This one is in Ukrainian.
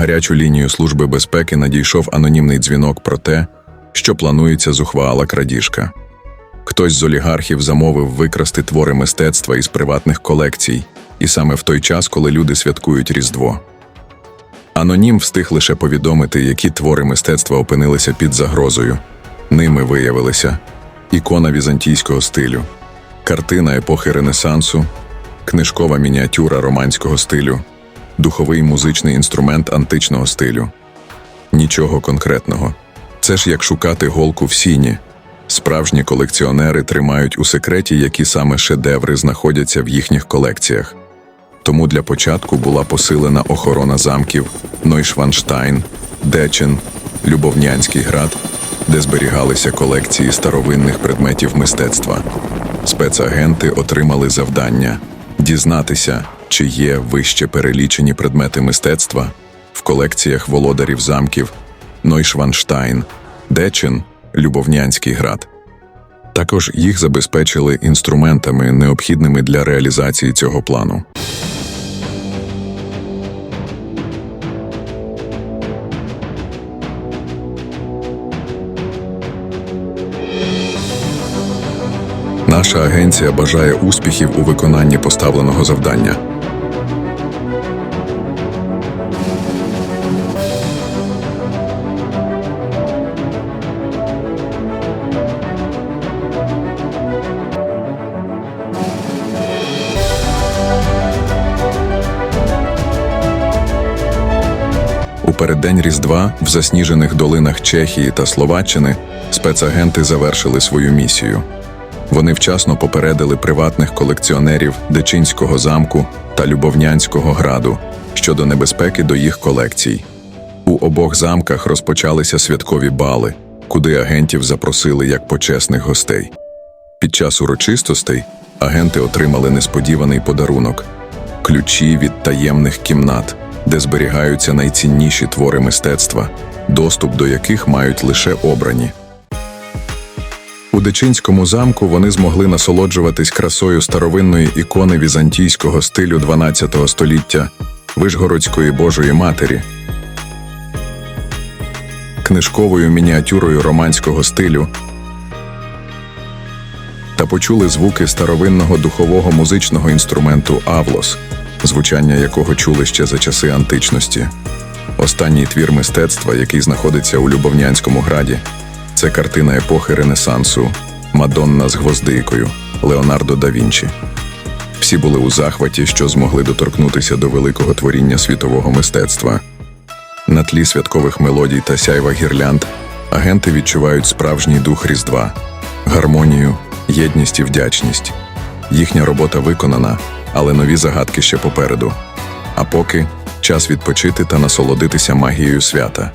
гарячу лінію Служби безпеки надійшов анонімний дзвінок про те, що планується зухвала крадіжка. Хтось з олігархів замовив викрасти твори мистецтва із приватних колекцій, і саме в той час, коли люди святкують Різдво. Анонім встиг лише повідомити, які твори мистецтва опинилися під загрозою. Ними виявилися ікона візантійського стилю, картина епохи Ренесансу, книжкова мініатюра романського стилю, духовий музичний інструмент античного стилю. Нічого конкретного. Це ж як шукати голку в сіні. Справжні колекціонери тримають у секреті, які саме шедеври знаходяться в їхніх колекціях. Тому для початку була посилена охорона замків Нойшванштайн, Дечин, Любовнянський град, де зберігалися колекції старовинних предметів мистецтва. Спецагенти отримали завдання дізнатися, чи є вище перелічені предмети мистецтва в колекціях володарів замків Нойшванштайн, Дечин, Любовнянський град. Також їх забезпечили інструментами, необхідними для реалізації цього плану. Наша агенція бажає успіхів у виконанні поставленого завдання. Переддень Різдва в засніжених долинах Чехії та Словаччини спецагенти завершили свою місію. Вони вчасно попередили приватних колекціонерів Дечинського замку та Любовнянського граду щодо небезпеки до їх колекцій. У обох замках розпочалися святкові бали, куди агентів запросили як почесних гостей. Під час урочистостей агенти отримали несподіваний подарунок ключі від таємних кімнат, де зберігаються найцінніші твори мистецтва, доступ до яких мають лише обрані. У Дечинському замку вони змогли насолоджуватись красою старовинної ікони візантійського стилю 12 століття Вишгородської Божої Матері, книжковою мініатюрою романського стилю та почули звуки старовинного духового музичного інструменту Авлос, звучання якого чули ще за часи античності. Останній твір мистецтва, який знаходиться у Любовнянському граді, це картина епохи Ренесансу Мадонна з гвоздикою Леонардо да Вінчі. Всі були у захваті, що змогли доторкнутися до великого творіння світового мистецтва. На тлі святкових мелодій та сяйва гірлянд агенти відчувають справжній дух Різдва, гармонію, єдність і вдячність. Їхня робота виконана, але нові загадки ще попереду. А поки час відпочити та насолодитися магією свята.